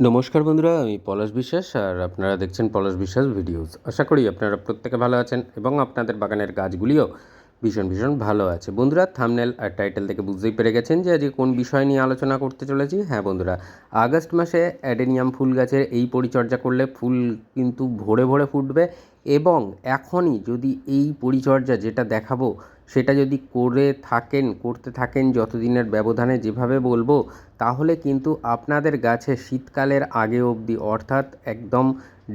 নমস্কার বন্ধুরা, আমি পলাশ বিশ্বাস আর আপনারা দেখছেন পলাশ বিশ্বাস ভিডিওস। আশা করি আপনারা প্রত্যেকে ভালো আছেন এবং আপনাদের বাগানের গাছগুলিও ভীষণ ভীষণ ভালো আছে। বন্ধুরা থামনেল আর টাইটেল থেকে বুঝতেই পেরে গেছেন যে আজকে কোন বিষয় নিয়ে আলোচনা করতে চলেছি। হ্যাঁ বন্ধুরা, আগস্ট মাসে অ্যাডেনিয়াম ফুল গাছের এই পরিচর্যা করলে ফুল কিন্তু ভরে ভরে ফুটবে এবং এখনই যদি এই পরিচর্যা যেটা দেখাবো সেটা যদি করে থাকেন, করতে থাকেন যতদিনের ব্যবধানে যেভাবে বলব, তাহলে কিন্তু আপনাদের গাছে শীতকালের আগে অবধি, অর্থাৎ একদম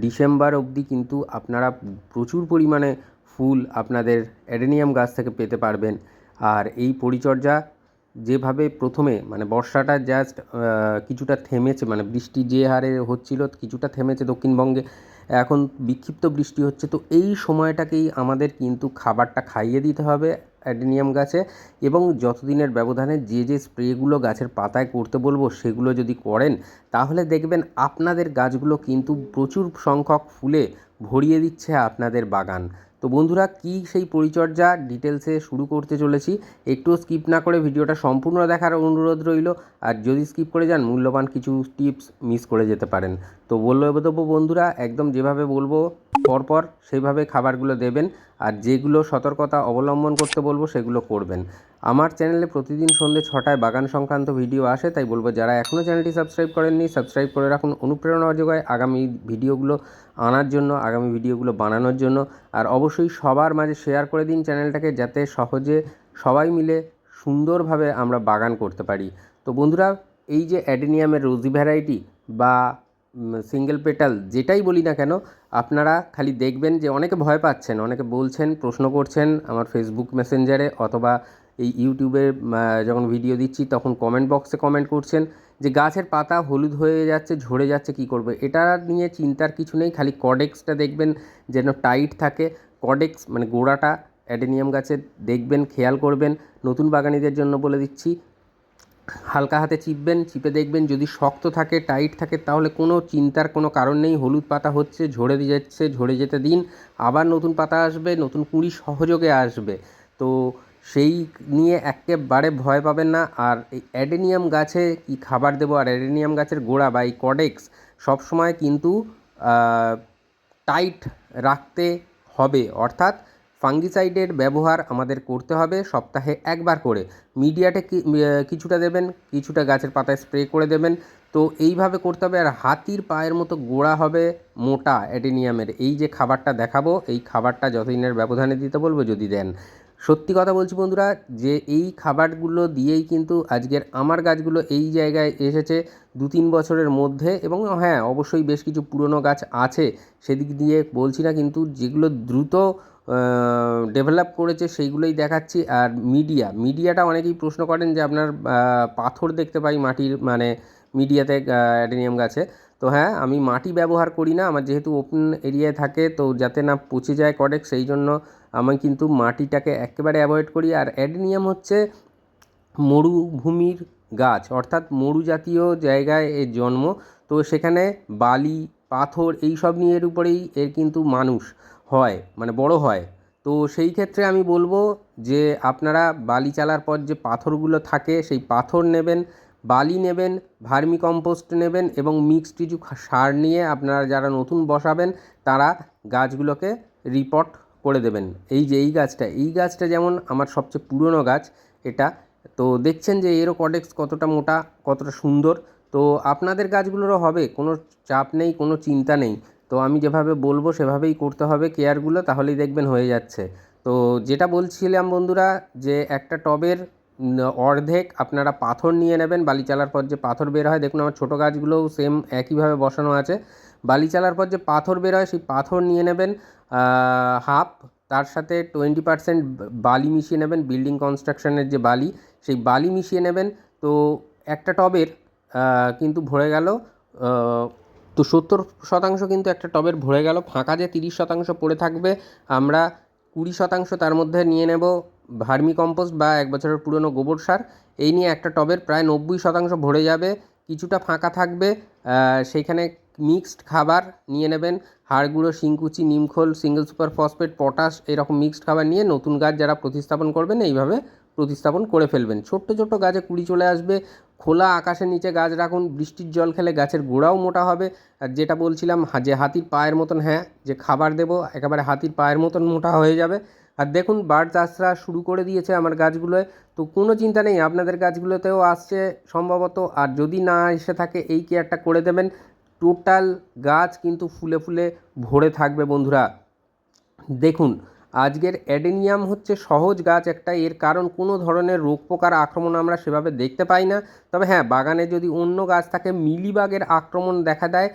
ডিসেম্বর অবধি কিন্তু আপনারা প্রচুর পরিমাণে ফুল আপনাদের অ্যাডেনিয়াম গাছ থেকে পেতে পারবেন। আর এই পরিচর্যা যেভাবে প্রথমে মানে বর্ষাটা জাস্ট কিছুটা থেমেছে মানে বৃষ্টি যে হারে হচ্ছিল কিছুটা থেমেছে দক্ষিণবঙ্গে এখন বিক্ষিপ্ত বৃষ্টি হচ্ছে, তো এই সময়টাকেই আমাদের কিন্তু খাবারটা খাইয়ে দিতে হবে অ্যাডেনিয়াম গাছে এবং যতদিনের ব্যবধানে যে যে স্প্রেগুলো গাছের পাতায় করতে বলব সেগুলো যদি করেন তাহলে দেখবেন আপনাদের গাছগুলো কিন্তু প্রচুর সংখ্যক ফুলে ভরিয়ে দিচ্ছে আপনাদের বাগান। তো বন্ধুরা, কি সেই পরিচর্যা ডিটেলসে শুরু করতে চলেছি, একটুও স্কিপ না করে ভিডিওটা সম্পূর্ণ দেখার অনুরোধ রইল। আর যদি স্কিপ করে যান, মূল্যবান কিছু টিপস মিস করে যেতে পারেন। তো বলল দেবো বন্ধুরা, একদম যেভাবে বলব, পরপর সেইভাবে খাবারগুলো দেবেন। আর যেগুলো সতর্কতা অবলম্বন করতে বলব, সেগুলো করবেন। আমার চ্যানেলে প্রতিদিন সন্ধ্যে ছটায় বাগান সংক্রান্ত ভিডিও আসে, তাই বলব যারা এখনও চ্যানেলটি সাবস্ক্রাইব করেননি, সাবস্ক্রাইব করে রাখুন। অনুপ্রেরণা যোগায় আগামী ভিডিওগুলো আনার জন্য, আগামী ভিডিওগুলো বানানোর জন্য। আর অবশ্যই সবার মাঝে শেয়ার করে দিন চ্যানেলটাকে, যাতে সহজে সবাই মিলে সুন্দরভাবে আমরা বাগান করতে পারি। তো বন্ধুরা, এই যে অ্যাডেনিয়ামের রোজি ভ্যারাইটি বা সিঙ্গেল পেটাল যেটাই বলি না কেন, আপনারা খালি দেখবেন যে অনেকে ভয় পাচ্ছেন, অনেকে বলছেন, প্রশ্ন করছেন আমার ফেসবুক মেসেঞ্জারে অথবা এই ইউটিউবে যখন ভিডিও দিচ্ছি, তখন কমেন্ট বক্সে কমেন্ট করছেন যে, গাছের পাতা হলুদ হয়ে যাচ্ছে, ঝরে যাচ্ছে, কি করবে? এটা নিয়ে চিন্তার কিছু নেই, খালি কডেক্সটা দেখবেন যেন টাইট থাকে। কডেক্স মানে গোড়াটা অ্যাডেনিয়াম গাছের, দেখবেন, খেয়াল করবেন। নতুন বাগানিদের জন্য বলে দিচ্ছি, হালকা হাতে চিপবেন, চিপে দেখবেন, যদি শক্ত থাকে টাইট থাকে, তাহলে কোনো চিন্তার কোনো কারণ নেই। হলুদ পাতা হচ্ছে, ঝরে যাচ্ছে, ঝরে যেতে দিন। আবার নতুন পাতা আসবে, নতুন কুঁড়ি সহযোগে আসবে। তো সেই নিয়ে একেবারে ভয় পাবেন না। আর এই অ্যাডেনিয়াম গাছে কি খাবার দেবো? আর অ্যাডেনিয়াম গাছের গোড়া বা এই কডেক্স সবসময় কিন্তু টাইট রাখতে হবে। অর্থাৎ ফাঙ্গিসাইডের ব্যবহার আমাদের করতে হবে সপ্তাহে একবার করে। মিডিয়াটে কিছুটা দেবেন, কিছুটা গাছের পাতায় স্প্রে করে দেবেন। তো এইভাবে করতে হবে। আর হাতির পায়ের মতো গোড়া হবে মোটা অ্যাডেনিয়ামের। এই যে খাবারটা দেখাবো, এই খাবারটা যতদিনের ব্যবধানে দিতে বলব, যদি দেন। সত্যি কথা বলছি বন্ধুরা, যে এই খাবারগুলো দিয়েই কিন্তু আজকের আমার গাছগুলো এই জায়গায় এসেছে দু তিন বছরের মধ্যে এবং হ্যাঁ অবশ্যই বেশ কিছু পুরনো গাছ আছে। সেদিক দিয়ে বলছি না কিন্তু যেগুলো দ্রুত ডেভেলপ করেছে সেইগুলোই দেখাচ্ছি। আর মিডিয়া মিডিয়াটা অনেকেই প্রশ্ন করেন যে আপনার পাথর দেখতে পাই মাটির মানে মিডিয়াতে অ্যাডেনিয়াম গাছে। তো হ্যাঁ আমি মাটি ব্যবহার করি না, আমার যেহেতু ওপেন এরিয়ায় থাকে, তো যাতে না পচে যায় কডেক, সেই জন্য আমি কিন্তু মাটিটাকে একেবারে অ্যাভয়েড করি। আর অ্যাডেনিয়াম হচ্ছে মরুভূমির গাছ, অর্থাৎ মরু জাতীয় জায়গায় এর জন্ম। তো সেখানে বালি, পাথর এই সব নিয়ে এর উপরেই এর কিন্তু মানুষ হয় মানে বড় হয়। তো সেই ক্ষেত্রে আমি বলব যে আপনারা বালি চালার পর যে পাথরগুলো থাকে, সেই পাথর নেবেন, বালি নেবেন ভার্মি কম্পোস্ট নেবেন এবং মিক্সড কিছু সার নিয়ে আপনারা যারা নতুন বসাবেন, তারা গাছগুলোকে রিপোর্ট করে দেবেন। এই যে এই গাছটা এই গাছটা যেমন আমার সবচেয়ে পুরনো গাছ, এটা তো দেখছেন যে এরও কডেক্স কতটা মোটা, কতটা সুন্দর। তো আপনাদের গাছগুলোরও হবে, কোনো চাপ নেই, কোনো চিন্তা নেই। তো আমি যেভাবে বলব সেভাবেই করতে হবে কেয়ারগুলো, তাহলেই দেখবেন হয়ে যাচ্ছে। তো যেটা বলছিলাম বন্ধুরা, যে একটা টবের অর্ধেক আপনারা পাথর নিয়ে নেবেন, বালি চালার পর যে পাথর বের হয়, দেখুন আমার ছোটো গাছগুলোও সেম একইভাবে বসানো আছে। বালি চালার পর যে পাথর বের হয়, সেই পাথর নিয়ে নেবেন। হাফ, তার সাথে টোয়েন্টি পারসেন্ট বালি মিশিয়ে নেবেন, বিল্ডিং কনস্ট্রাকশনের যে বালি, সেই বালি মিশিয়ে নেবেন। তো একটা টবের কিন্তু ভরে গেল তো সত্তর শতাংশ কিন্তু একটা টবের ভরে গেল, ফাঁকা যে তিরিশ শতাংশ পড়ে থাকবে, আমরা কুড়ি শতাংশ তার মধ্যে নিয়ে নেব ভার্মি কম্পোস্ট বা এক বছরের পুরনো গোবর সার। এই নিয়ে একটা টবের প্রায় নব্বই শতাংশ ভরে যাবে, কিছুটা ফাঁকা থাকবে সেইখানে মিক্সড খাবার নিয়ে নেবেন। হাড় গুঁড়ো শিংকুচি নিমখোল সিঙ্গেল সুপার ফসফেট, পটাশ, এরকম মিক্সড খাবার নিয়ে নতুন গাছ যারা প্রতিস্থাপন করবেন, এইভাবে প্রতিস্থাপন করে ফেলবেন। ছোট্ট ছোট্ট গাছে কুড়ি চলে আসবে। খোলা আকাশের নিচে গাছ রাখুন। বৃষ্টির জল খেলে গাছের গোড়াও মোটা হবে। আর যেটা বলছিলাম যে হাতির পায়ের মতন হ্যাঁ যে খাবার দেবো, একেবারে হাতির পায়ের মতন মোটা হয়ে যাবে। আর দেখুন বার্ড চাষরা শুরু করে দিয়েছে আমার গাছগুলোয়। তো কোনো চিন্তা নেই, আপনাদের গাছগুলোতেও আসছে সম্ভবত। আর যদি না এসে থাকে, এই কেয়ারটা করে দেবেন। টোটাল গাছ কিন্তু ফুলে ফুলে ভরে থাকবে বন্ধুরা। দেখুন, আজকের অ্যাডেনিয়াম হচ্ছে সহজ গাছ একটা, এর কারণ কোনো ধরনের রোগ পোকার আক্রমণ আমরা সেভাবে দেখতে পাই না। তবে হ্যাঁ বাগানে যদি অন্য গাছ থাকে, মিলিবাগের আক্রমণ দেখা দেয়,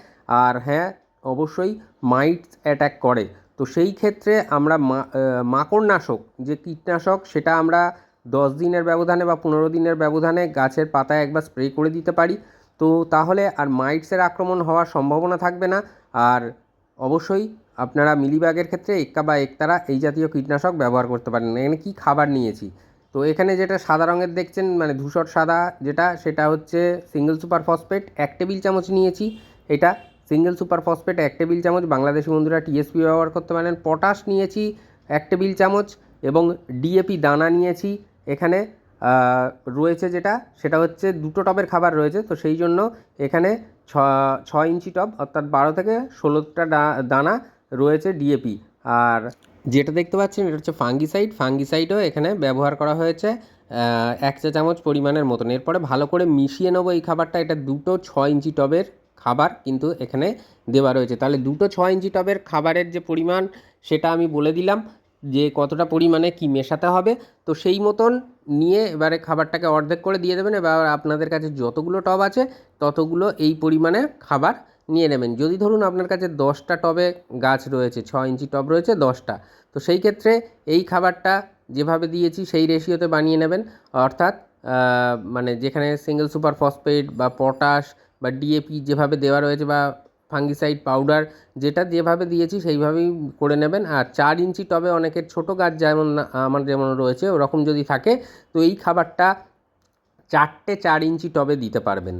আর হ্যাঁ অবশ্যই মাইটস অ্যাটাক করে। তো সেই ক্ষেত্রে আমরা মাকড়নাশক, যে কীটনাশক, সেটা আমরা দশ দিনের ব্যবধানে বা পনেরো দিনের ব্যবধানে গাছের পাতায় একবার স্প্রে করে দিতে পারি। তো তাহলে আর মাইটসের আক্রমণ হওয়ার সম্ভাবনা থাকবে না। আর অবশ্যই আপনারা মিলিবাগের ক্ষেত্রে এক্কা বা একতারা এই জাতীয় কীটনাশক ব্যবহার করতে পারেন। এখানে কী খাবার নিয়েছি? তো এখানে যেটা সাদা রঙের দেখছেন মানে ধূসর সাদা যেটা, সেটা হচ্ছে সিঙ্গেল সুপার ফসফেট এক টেবিল চামচ নিয়েছি। এটা সিঙ্গেল সুপার ফসফেট এক টেবিল চামচ। বাংলাদেশি বন্ধুরা টিএসপি ব্যবহার করতে পারেন। পটাশ নিয়েছি, এক টেবিল চামচ। এবং ডিএপি দানা নিয়েছি। এখানে রয়েছে যেটা, সেটা হচ্ছে দুটো টবের খাবার রয়েছে, তো সেই জন্য এখানে ছ ছ ইঞ্চি টব, অর্থাৎ বারো থেকে ষোলোটা দানা রয়েছে ডিএপি আর যেটা দেখতে পাচ্ছেন, এটা হচ্ছে ফাঙ্গিসাইড। ফাঙ্গিসাইডও এখানে ব্যবহার করা হয়েছে এক চা চামচ পরিমাণের মতন। এরপরে ভালো করে মিশিয়ে নেব এই খাবারটা, এটা দুটো ছ ইঞ্চি টবের খাবার কিন্তু এখানে দেওয়া রয়েছে। তাহলে দুটো ছ ইঞ্চি টবের খাবারের যে পরিমাণ, সেটা আমি বলে দিলাম। যে কতটা পরিমাণে কি মেশাতে হবে, তো সেই মতন নিয়ে এবারে খাবারটাকে অর্ধেক করে দিয়ে দেবেন। এবার আপনাদের কাছে যতগুলো টব আছে, ততগুলো এই পরিমাণে খাবার নিয়ে নেবেন। যদি ধরুন আপনার কাছে দশটা টবে গাছ রয়েছে ছ ইঞ্চি টব রয়েছে, দশটা, তো সেই ক্ষেত্রে এই খাবারটা যেভাবে দিয়েছি সেই রেশিওতে বানিয়ে নেবেন। অর্থাৎ মানে যেখানে সিঙ্গেল সুপার ফসফেট বা পটাশ বা ডিএপি যেভাবে দেওয়া রয়েছে বা ফাঙ্গিসাইড পাউডার যেটা যেভাবে দিয়েছি সেইভাবেই করে নেবেন। আর চার ইঞ্চি টবে অনেকের ছোট গাছ যেমন আমার যেমন রয়েছে, ওরকম যদি থাকে, তো এই খাবারটা চারটে চার ইঞ্চি টবে দিতে পারবেন।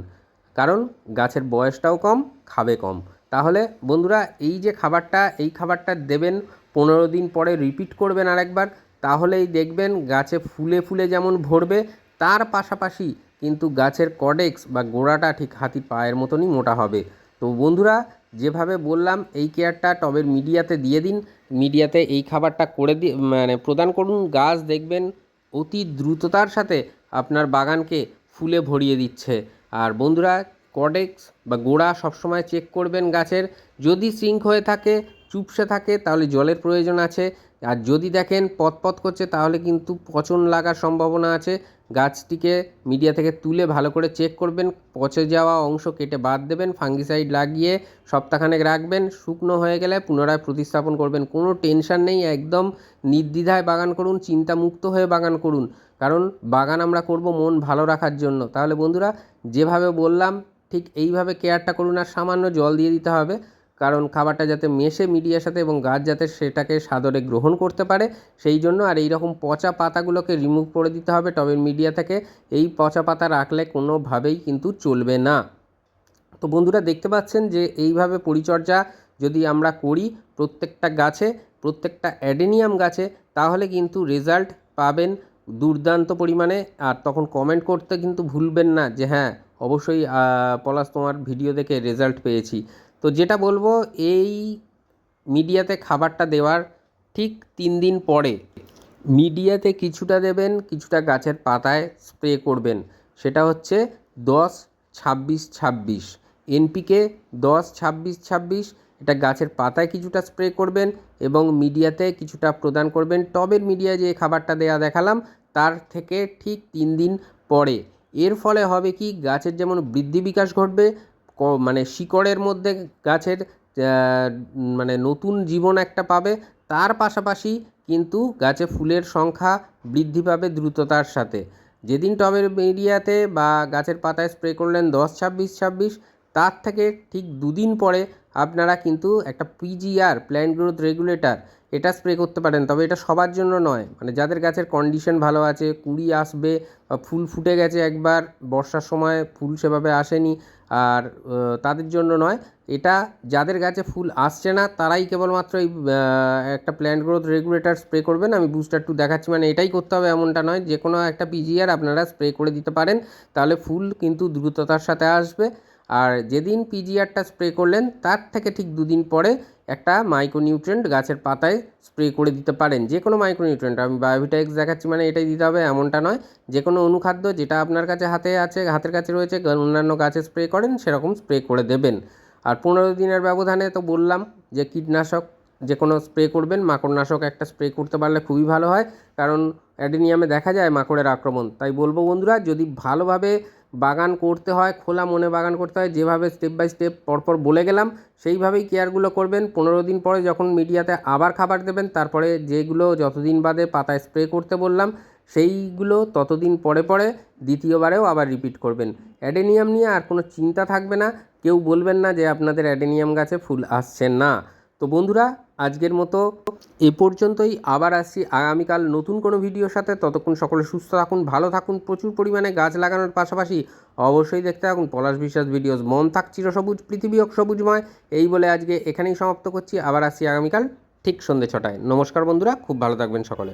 কারণ গাছের বয়সটাও কম, খাবে কম। তাহলে বন্ধুরা, এই যে খাবারটা, এই খাবারটা দেবেন, পনেরো দিন পরে রিপিট করবেন আরেকবার, তাহলেই দেখবেন গাছে ফুলে ফুলে যেমন ভরবে, তার পাশাপাশি কিন্তু গাছের কডেক্স বা গোড়াটা ঠিক হাতির পায়ের মতনই মোটা হবে। তো বন্ধুরা, যেভাবে বললাম, এই কেয়ারটা টবের মিডিয়াতে দিয়ে দিন। মিডিয়াতে এই খাবারটা করে দিয়ে মানে প্রদান করুন। গাছ দেখবেন অতি দ্রুততার সাথে আপনার বাগানকে ফুলে ভরিয়ে দিচ্ছে। আর বন্ধুরা, কডেক্স বা গোড়া সবসময় চেক করবেন গাছের। যদি সিঙ্ক হয়ে থাকে চুপসে থাকে, তাহলে জলের প্রয়োজন আছে। আর যদি দেখেন পথ করছে, তাহলে কিন্তু পচন লাগার সম্ভাবনা আছে। গাছটিকে মিডিয়া থেকে তুলে ভালো করে চেক করবেন, পচে যাওয়া অংশ কেটে বাদ দেবেন, ফাঙ্গিসাইড লাগিয়ে সপ্তাহখানেক রাখবেন, শুকনো হয়ে গেলে পুনরায় প্রতিস্থাপন করবেন। কোনো টেনশন নেই, একদম নির্দ্বিধায় বাগান করুন, চিন্তামুক্ত হয়ে বাগান করুন। কারণ বাগান আমরা করব মন ভালো রাখার জন্য। তাহলে বন্ধুরা, যেভাবে বললাম, ঠিক এইভাবে কেয়ারটা করুন আর সামান্য জল দিয়ে দিতে হবে। কারণ খাবারটা যাতে মেশে মিডিয়ার সাথে এবং গাছ যাতে সেটাকে সাদরে গ্রহণ করতে পারে, সেই জন্য আর এই রকম পচা পাতাগুলোকে রিমুভ করে দিতে হবে টবের মিডিয়া থেকে। এই পচা পাতা রাখলে কোনোভাবেই কিন্তু চলবে না। তো বন্ধুরা দেখতে পাচ্ছেন যে এইভাবে পরিচর্যা যদি আমরা করি প্রত্যেকটা গাছে, প্রত্যেকটা অ্যাডেনিয়াম গাছে, তাহলে কিন্তু রেজাল্ট পাবেন দুর্দান্ত পরিমাণে। আর তখন কমেন্ট করতে কিন্তু ভুলবেন না যে হ্যাঁ অবশ্যই পলাশ তোমার ভিডিও দেখে রেজাল্ট পেয়েছি। তো যেটা বলব, এই মিডিয়াতে খাবারটা দেওয়ার ঠিক তিন দিন পরে মিডিয়াতে কিছুটা দেবেন, কিছুটা গাছের পাতায় স্প্রে করবেন। সেটা হচ্ছে দশ ছাব্বিশ ছাব্বিশ। এনপিকে দশ ছাব্বিশ ছাব্বিশ, এটা গাছের পাতায় কিছুটা স্প্রে করবেন এবং মিডিয়াতে কিছুটা প্রদান করবেন। টবের মিডিয়ায় যে খাবারটা দেয়া দেখালাম, তার থেকে ঠিক তিন দিন পরে। এর ফলে হবে কি, গাছের যেমন বৃদ্ধি বিকাশ ঘটবে মানে শিকড়ের মধ্যে গাছের মানে নতুন জীবন একটা পাবে। তার পাশাপাশি কিন্তু গাছে ফুলের সংখ্যা বৃদ্ধি পাবে দ্রুততার সাথে। যেদিন টবের মিডিয়াতে বা গাছের পাতায় স্প্রে করলেন দশ, ছাব্বিশ ছাব্বিশ তার থেকে ঠিক দুদিন পরে আপনারা কিন্তু একটা পিজিআর প্ল্যান্ট গ্রোথ রেগুলেটর এটা স্প্রে করতে পারেন। তবে এটা সবার জন্য নয়। মানে যাদের গাছের কন্ডিশন ভালো আছে, কুড়ি আসবে ফুল ফুটে গেছে একবার, বর্ষার সময় ফুল সেভাবে আসেনি, আর তাদের জন্য নয়। এটা যাদের গাছে ফুল আসছে না, তারাই কেবলমাত্র এই একটা প্ল্যান্ট গ্রোথ রেগুলেটর স্প্রে করবেন। আমি বুস্টার টু দেখাচ্ছি। মানে এটাই করতে হবে, এমনটা নয়। যে কোনো একটা পিজিআর আপনারা স্প্রে করে দিতে পারেন। তাহলে ফুল কিন্তু দ্রুততার সাথে আসবে। আর যেদিন পিজিআরটা স্প্রে করলেন, তার থেকে ঠিক দুদিন পরে একটা মাইক্রোনিউট্রেন্ট গাছের পাতায় স্প্রে করে দিতে পারেন। যে কোনো মাইক্রোনিউট্রেন্ট আমি বায়োভিটাক্স দেখাচ্ছি মানে এটাই দিতে হবে, এমনটা নয়। যে কোনো অনুখাদ্য যেটা আপনার কাছে হাতে আছে, হাতের কাছে রয়েছে অন্যান্য গাছে স্প্রে করেন, সেরকম স্প্রে করে দেবেন। আর পনেরো দিনের ব্যবধানে তো বললাম যে কীটনাশক যে কোনো স্প্রে করবেন, মাকড়নাশক একটা স্প্রে করতে পারলে খুবই ভালো হয়। কারণ অ্যাডেনিয়ামে দেখা যায় মাকড়ের আক্রমণ। তাই বলব বন্ধুরা, যদি ভালোভাবে বাগান করতে হয়, খোলা মনে বাগান করতে হয়, যেভাবে স্টেপ বাই স্টেপ পরপর বলে গেলাম, সেইভাবেই কেয়ারগুলো করবেন। পনেরো দিন পরে যখন মিডিয়াতে আবার খাবার দেবেন, তারপরে যেগুলো যতদিন বাদে পাতায় স্প্রে করতে বললাম, সেইগুলো ততদিন পরে পরে দ্বিতীয়বারেও আবার রিপিট করবেন। অ্যাডেনিয়াম নিয়ে আর কোনো চিন্তা থাকবে না, কেউ বলবেন না যে আপনাদের অ্যাডেনিয়াম গাছে ফুল আসছে না। তো বন্ধুরা আজকের মতো এ পর্যন্তই। আবার আসছি আগামীকাল নতুন কোনো ভিডিওর সাথে। ততক্ষণ সকলে সুস্থ থাকুন, ভালো থাকুন, প্রচুর পরিমাণে গাছ লাগানোর পাশাপাশি অবশ্যই দেখতে থাকুন পলাশ বিশ্বাস ভিডিওস। মন থাক চিরসবুজ পৃথিবী হোক সবুজময়। এই বলে আজকে এখানেই সমাপ্ত করছি। আবার আসছি আগামীকাল ঠিক সন্ধ্যে ছটায়। নমস্কার বন্ধুরা, খুব ভালো থাকবেন সকলে।